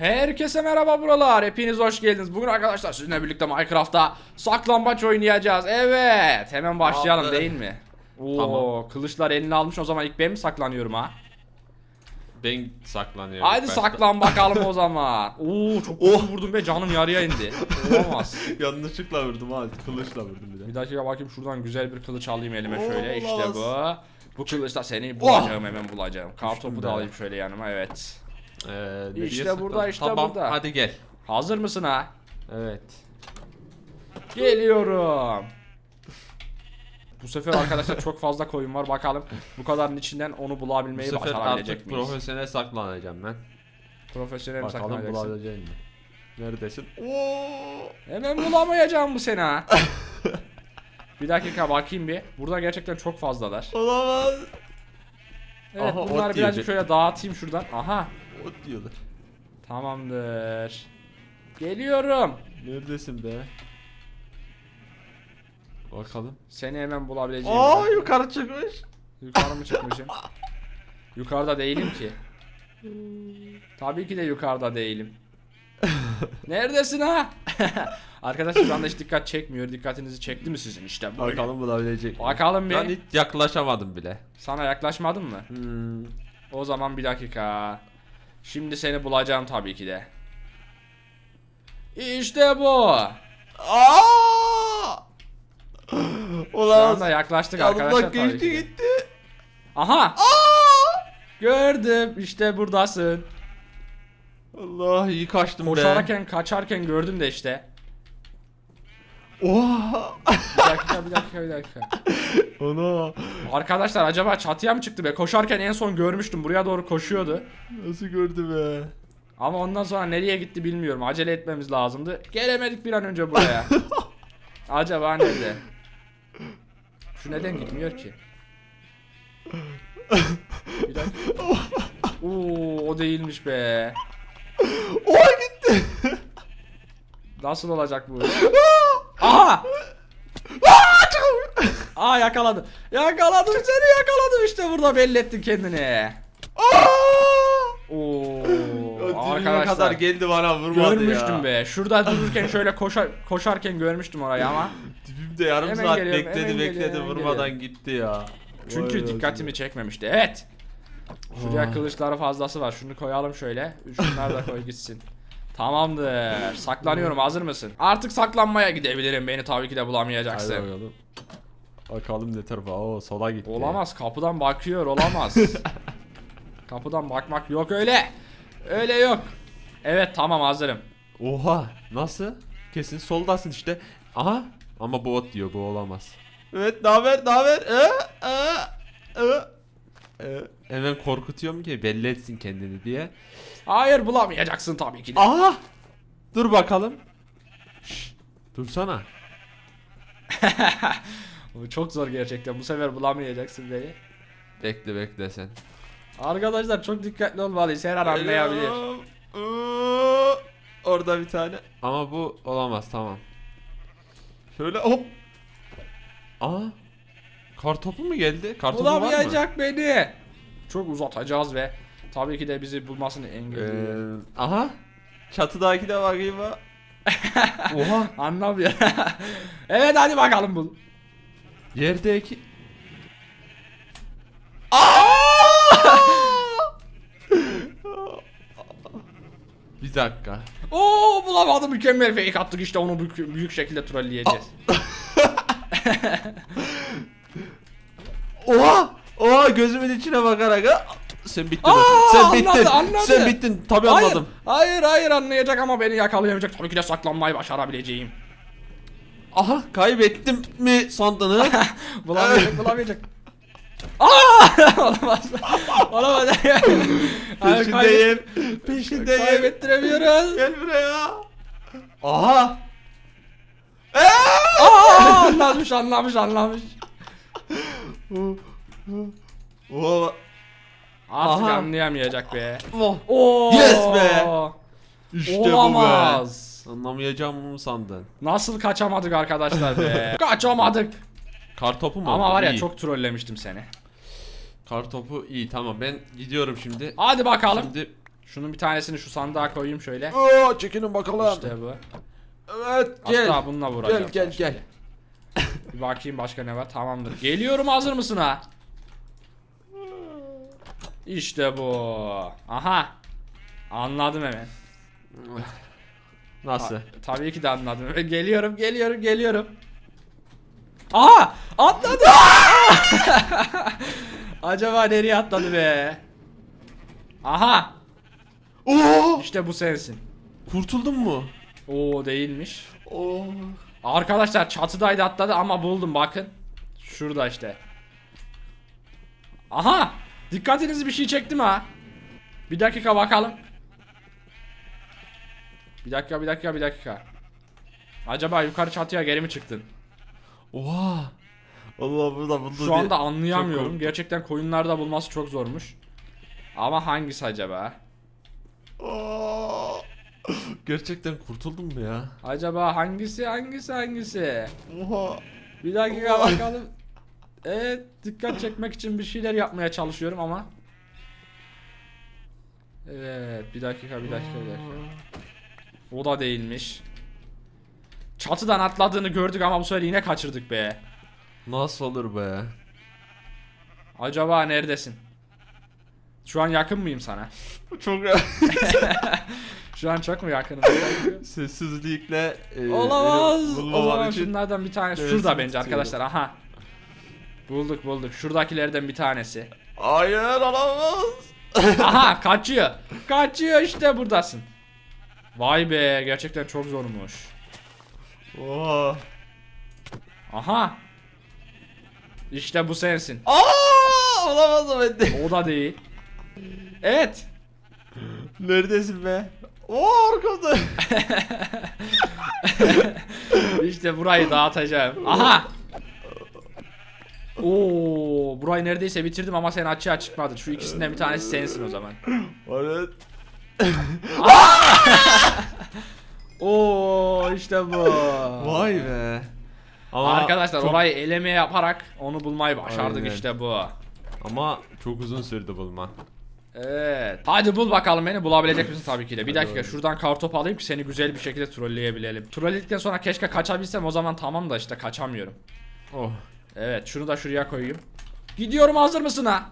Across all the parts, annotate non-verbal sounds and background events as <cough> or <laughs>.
Herkese merhaba buralar. Hepiniz hoş geldiniz. Bugün arkadaşlar sizinle birlikte Minecraft'ta saklambaç oynayacağız. Evet. Hemen başlayalım Abi. değil mi? Oo, Tamam. kılıçlar eline almış o zaman ilk ben mi saklanıyorum ha? Ben saklanıyorum. Haydi başta. saklan bakalım o <laughs> zaman. Oo çok oh. vurdum be canım yarıya indi. Olamaz. <laughs> Yanlışlıkla vurdum abi. Kılıçla vurdum bir de. Bir dakika bakayım şuradan güzel bir kılıç alayım elime Oo, şöyle. İşte bu. Bu kılıçla seni bulacağım hemen bulacağım. Kartopu da alayım şöyle yanıma evet. Ee, İşte burada, işte tamam, burada. hadi gel. Hazır mısın ha? Evet. Geliyorum. Bu sefer arkadaşlar çok fazla koyun var. Bakalım bu kadarın içinden onu Bu bulabilmeyi sefer başarabilecek artık miyiz? profesyonel saklanacağım ben. Profesyonel mi Bakalım saklanacaksın? bulabilecek mi? Neredesin? Oo! Hemen bulamayacağım bu seni ha. <laughs> bir dakika bakayım bir. Burada gerçekten çok fazlalar. Olamaz. Evet Aha, ot bunları birazcık şöyle dağıtayım şuradan. Aha Ot diyorlar. tamamdır. Geliyorum. Neredesin be? Bakalım. Seni hemen bulabileceğim. Aa yukarı çıkmış. Yukarı mı çıkmışım? <laughs> Yukarıda değilim ki. Tabii ki de yukarıda değilim. <laughs> Neredesin ha? <laughs> Arkadaşlar şu anda hiç dikkat çekmiyor. Dikkatinizi çekti mi sizin işte böyle. Bakalım bulabilecek mi? Bakalım Ben bir. hiç yaklaşamadım bile. Sana yaklaşmadın mı? Hmm. O zaman bir dakika. Şimdi seni bulacağım tabii ki de. İşte bu. Aa! Şu Ulan anda yaklaştık arkadaşlar tabii geçti ki de. gitti. Aha. Gördüm. İşte buradasın. Allah iyi kaçtım be. Koşarken kaçarken gördüm de işte. Oha. Bir dakika bir dakika bir dakika. Ana. Arkadaşlar acaba çatıya mı çıktı be? Koşarken en son görmüştüm. Buraya doğru koşuyordu. Nasıl gördü be? Ama ondan sonra nereye gitti bilmiyorum. Acele etmemiz lazımdı. Gelemedik bir an önce buraya. <laughs> acaba nerede? Şu neden gitmiyor ki? Bir dakika. <laughs> Oo, o değilmiş be. Oha gitti. Nasıl olacak bu? <laughs> Aha! Aa yakaladım. Yakaladım seni yakaladım işte burada belli ettin kendini. Oo Arkadaşlar kadar geldi bana vurmadı görmüştüm ya. be. Şurada dururken şöyle koşar koşarken görmüştüm orayı ama Dibimde yarım Hemen saat geliyorum, bekledi hemen bekledi geliyorum, hemen vurmadan geliyorum. gitti ya. çünkü Vay dikkatimi çekmemişti. Evet. Şuraya Aa. kılıçları fazlası var. Şunu koyalım şöyle. Şunları da koy gitsin. Tamamdır. Saklanıyorum. Hazır mısın? Artık saklanmaya gidebilirim. Beni tabii ki de Hadi bulamayacaksın. bakalım. Bakalım ne tarafa. Oo sola gitti. Olamaz kapıdan bakıyor olamaz. <laughs> kapıdan bakmak yok öyle. Öyle yok. Evet tamam hazırım. Oha nasıl? Kesin soldasın işte. Aha ama bu ot diyor bu olamaz. Evet ne haber? Ee, ee, ee. Ee, Hemen korkutuyorum ki belli etsin kendini diye. Hayır bulamayacaksın tabii ki de. Aha! Dur bakalım. Şşş, dursana. <laughs> Bu çok zor gerçekten. Bu sefer bulamayacaksın beni. Bekle bekle sen. Arkadaşlar çok dikkatli olmalıyız. Her an anlayabilir. Orada bir tane. Ama bu olamaz tamam. Şöyle hop. Aa. Kartopu mu geldi? Kartopu var mı? Bulamayacak beni. Çok uzatacağız ve tabii ki de bizi bulmasını engelliyor. Ee, aha. Çatıdaki de bakayım <laughs> ha. Oha. Anlamıyor. <laughs> evet hadi bakalım bul. Yerdeki. <laughs> bir dakika. Oo bulamadım mükemmel fake attık işte onu büyük, büyük şekilde trolleyeceğiz. Oha! Oha gözümün içine bakarak ha. Sen bittin. Aa, Sen bittin. anladı, anladı. Sen bittin. Tabii hayır, anladım. hayır hayır anlayacak ama beni yakalayamayacak. Tabii ki de saklanmayı başarabileceğim. Aha kaybettim mi sandın ha? <laughs> Bulamayacak bulamayacak. Aa! <laughs> Olamaz. Olamaz. <laughs> Hayır, kaybet- Peşindeyim. Peşindeyim. Kaybettiremiyoruz. Gel buraya. Aha. Aa, anlamış anlamış anlamış. Oha. Artık Aha. anlayamayacak be. Oh. Oo. Yes be. İşte Olamaz. bu be. Anlamayacağımı mı sandın? Nasıl kaçamadık arkadaşlar be? <laughs> kaçamadık. Kartopu mu? Ama var ya İyi. çok trollemiştim seni. Kartopu iyi tamam ben gidiyorum şimdi. Hadi bakalım. Şimdi Şunun bir tanesini şu sandığa koyayım şöyle. Oo, çekinin bakalım. İşte bu. Evet gel. Hatta bununla vuracağım. Gel, gel, gel. şimdi. Bir bakayım başka ne var. Tamamdır. Geliyorum hazır mısın ha? İşte bu. Aha. Anladım hemen. Nasıl? Ta- tabii ki de anladım. <laughs> Geliyorum, geliyorum, geliyorum. Aha! Atladı! <laughs> Acaba nereye atladı be? Aha! Oo! İşte bu sensin. Kurtuldun mu? Oo değilmiş. Oo. Arkadaşlar çatıdaydı atladı ama buldum bakın. Şurada işte. Aha! Dikkatinizi bir şey çektim ha. Bir dakika bakalım. Bir dakika bir dakika bir dakika. Acaba yukarı çatıya geri mi çıktın? Oha. Allah burada buldu Şu anda anlayamıyorum. Gerçekten koyunlarda bulması çok zormuş. Ama hangisi acaba? Aa! Gerçekten kurtuldun mu ya? Acaba hangisi hangisi hangisi? Oha. Bir dakika Oha. bakalım. Evet dikkat çekmek için bir şeyler yapmaya çalışıyorum ama. Evet bir dakika bir dakika bir dakika. O da değilmiş. Çatıdan atladığını gördük ama bu sefer yine kaçırdık be. Nasıl olur be? Acaba neredesin? Şu an yakın mıyım sana? <laughs> Çok <laughs> Şu an çok mu yakınım? <laughs> sessizlikle e, Olamaz. beni O zaman şunlardan bir tanesi. nefesimi Şurada bence tutuyorum. arkadaşlar. Aha. Bulduk bulduk. Şuradakilerden bir tanesi. Hayır olamaz. <laughs> Aha kaçıyor. Kaçıyor işte buradasın. Vay be gerçekten çok zormuş. Oha. Aha. İşte bu sensin. Aa, olamaz o bende. O da değil. Evet. Neredesin be? Oo arkamda. <laughs> İşte burayı dağıtacağım. Aha. Oo, burayı neredeyse bitirdim ama sen açığa çıkmadın. Şu ikisinden bir tanesi sensin o zaman. Evet. <laughs> Oo, işte bu. Vay be. Ama Arkadaşlar çok- orayı eleme yaparak onu bulmayı başardık Aynen. işte bu. Ama çok uzun sürdü bulma. Evet. Hadi bul bakalım beni bulabilecek misin <clears throat> tabii ki de. Bir dakika şuradan kartop alayım ki seni güzel bir şekilde trolleyebilelim. Trolledikten sonra keşke kaçabilsem o zaman tamam da işte kaçamıyorum. Oh. Evet şunu da şuraya koyayım. Gidiyorum hazır mısın ha?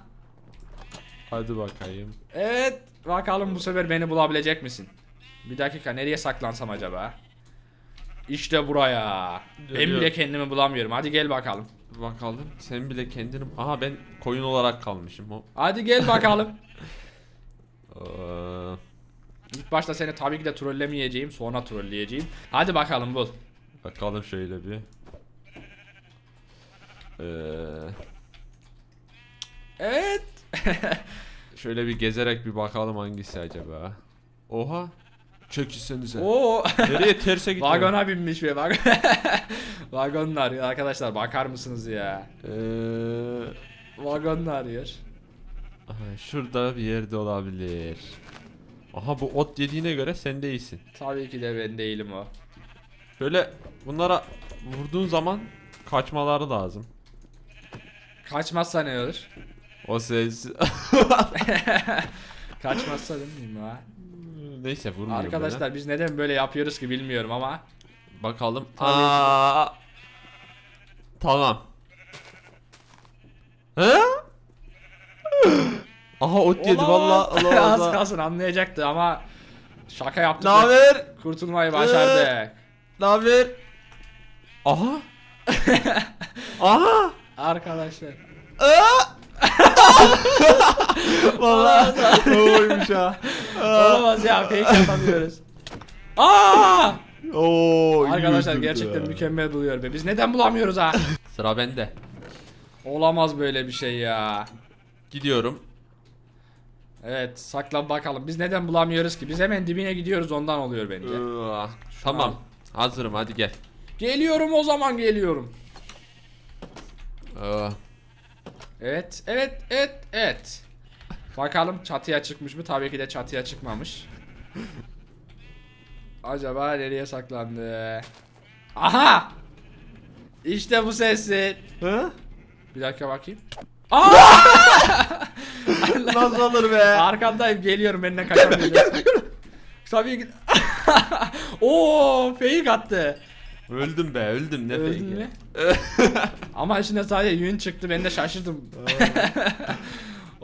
Hadi bakayım. Evet. Bakalım bu sefer beni bulabilecek misin? Bir dakika nereye saklansam acaba? İşte buraya. Ben bile kendimi bulamıyorum. Hadi gel bakalım. Bakalım. Sen bile kendini... Aha ben koyun olarak kalmışım. Hadi gel bakalım. <laughs> Ee, İlk başta seni tabii ki de trollemeyeceğim. Sonra trolleyeceğim. Hadi bakalım bul. bakalım şöyle bir. Ee, Evet. <laughs> şöyle bir gezerek bir bakalım hangisi acaba. Oha. Çekilsenize. Oo. <laughs> Nereye terse gidiyor? Vagona binmiş ve vagon. <laughs> Vagonlar ya arkadaşlar bakar mısınız ya? Ee, Vagonlar arıyor. aha, şurada bir yerde olabilir. Aha bu ot yediğine göre sen de iyisin. Tabii ki de ben değilim o. Böyle bunlara vurduğun zaman kaçmaları lazım. Kaçmazsa ne olur? O ses. <laughs> Kaçmazsa değil miyim ha? Neyse vurmuyorum Arkadaşlar biz neden böyle yapıyoruz ki bilmiyorum ama. Bakalım. Aa, tamam. He? <gasps> Aha ot yedi valla. <laughs> Az Allah kalsın anlayacaktı ama şaka yaptık. ve haber? Kurtulmayı başardık. Ne haber? Aha. <laughs> Aha. Arkadaşlar. <laughs> Valla. Oymuş ha. Olamaz ya fake yapamıyoruz. Aa! Oo, iyi Arkadaşlar öldürdü gerçekten ya. mükemmel buluyor be. Biz neden bulamıyoruz ha? Sıra bende. Olamaz böyle bir şey ya. Gidiyorum. Evet saklan bakalım. Biz neden bulamıyoruz ki? Biz hemen dibine gidiyoruz ondan oluyor bence. Iıah, Tamam. Hazırım hadi gel. Geliyorum o zaman geliyorum. Aa, Evet evet evet evet. Bakalım çatıya çıkmış mı? Tabii ki de çatıya çıkmamış. Acaba nereye saklandı? Aha! İşte bu sesi. Hı? Bir dakika bakayım. Aa! <laughs> Nasıl olur be? Arkandayım geliyorum benden kaçamıyorum. <laughs> Tabii ki. <laughs> Oo fake attı. Öldüm be öldüm ne Öldün fake'i? mü? Ama içinde sadece yün çıktı ben de şaşırdım.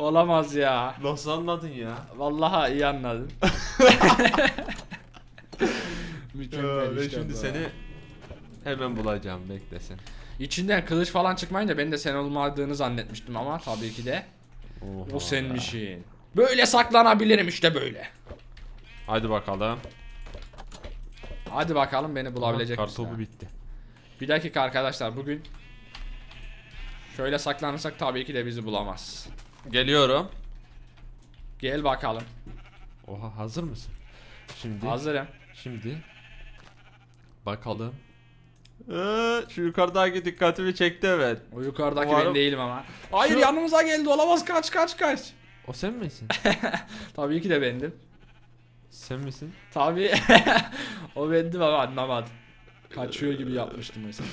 Olamaz ya. Nasıl anladın ya? Vallahi iyi anladım. <laughs> Mükemmel ben işte şimdi bu. seni hemen bulacağım beklesin. İçinden kılıç falan çıkmayınca ben de sen olmadığını zannetmiştim ama tabii ki de Oha. o senmişsin. Böyle saklanabilirim işte böyle. Hadi bakalım. Hadi bakalım beni bulabilecek Aha, misin? Kartopu ha? bitti. Bir dakika arkadaşlar bugün şöyle saklanırsak tabii ki de bizi bulamaz. Geliyorum. Gel bakalım. Oha hazır mısın? Şimdi Hazırım. şimdi bakalım. Ee, şu yukarıdaki dikkatimi çekti evet. O yukarıdaki Umarım- ben değilim ama. Hayır Şu- yanımıza geldi olamaz kaç kaç kaç. O sen misin? <laughs> Tabii ki de bendim. sen misin? Tabii <laughs> o bendim ama anlamadım. Kaçıyor gibi yapmıştım mesela.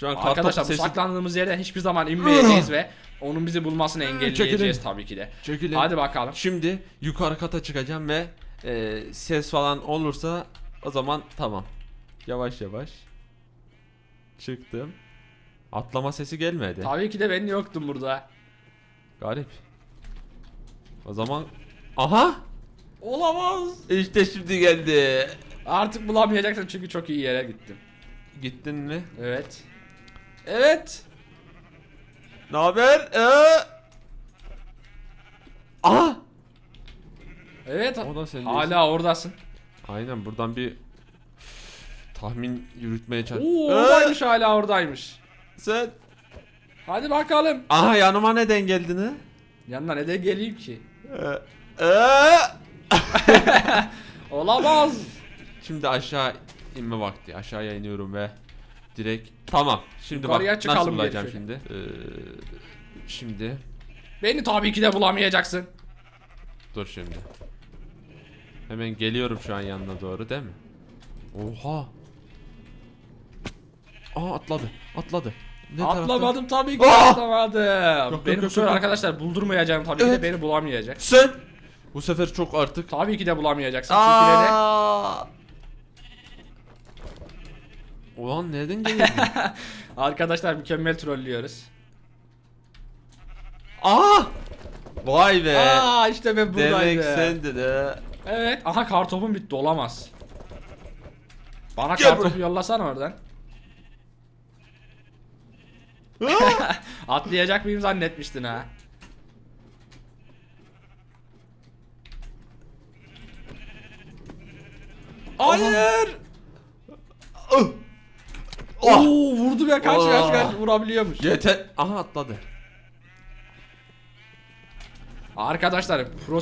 Şu an Arkadaşlar sesi saklandığımız yerden hiçbir zaman inmeyeceğiz ve onun bizi bulmasını engelleyeceğiz Çekilin. tabii ki de. çekilin. Hadi bakalım. Şimdi yukarı kata çıkacağım ve e, ses falan olursa o zaman tamam. Yavaş yavaş. Çıktım. Atlama sesi gelmedi. Tabii ki de ben yoktum burada. Garip. O zaman aha Olamaz. işte şimdi geldi. Artık bulamayacaksın çünkü çok iyi yere gittim. Gittin mi? Evet. Evet. Ne haber? Ee? Aha! Evet. O da sen Hala oradasın. Aynen buradan bir tahmin yürütmeye Oo çalışıyorum. oradaymış hala oradaymış. Sen Hadi bakalım. aha yanıma neden geldin ha? Yanına ne de geleyim ki? Ee, ee? <laughs> Olamaz. Şimdi aşağı inme vakti. Aşağıya iniyorum ve direkt tamam. Şimdi Yukarıya bak nasıl bulacağım şimdi? Ee, şimdi Beni tabii ki de bulamayacaksın. dur şimdi. Hemen geliyorum şu an yanına doğru değil mi? Oha. Aa atladı. Atladı. Ne tarafta? Atlamadım tabii ki de Ah! atlamadım. yok, Beni bu yok, sefer yok. arkadaşlar buldurmayacağım tabii ki Evet. de beni bulamayacak. Sen. Bu sefer çok artık. Tabii ki de bulamayacaksın çünkü neden? Aa! Ulan nereden geliyor? <laughs> Arkadaşlar mükemmel trollüyoruz. Aa! Vay be. Aa işte ben buradaydım. Demek sendin ha. Evet. Aha kartopum bitti olamaz. Bana Gel kartopu buraya. yollasana oradan. Aa! <laughs> Atlayacak mıyım zannetmiştin ha. Hayır. Oh! Oo vurdu ya kaç kaç kaç vurabiliyormuş. Yeter. Aha atladı. Arkadaşlar pro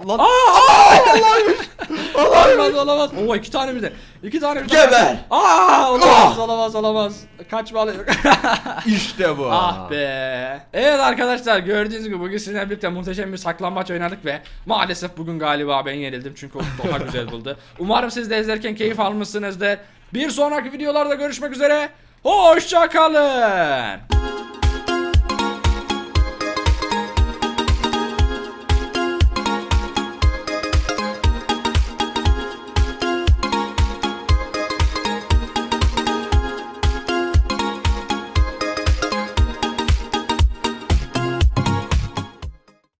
Aa! Lan olamaz olamaz. Oo iki tane birden. İki tane birden. Geber. Aa olamaz olamaz olamaz. Kaçmalı. <laughs> işte bu. ah be. Evet arkadaşlar gördüğünüz gibi bugün sizinle birlikte muhteşem bir saklambaç oynadık ve maalesef bugün galiba ben yenildim çünkü o daha güzel buldu. Umarım siz de izlerken keyif almışsınızdır. Bir sonraki videolarda görüşmek üzere. Hoşçakalın.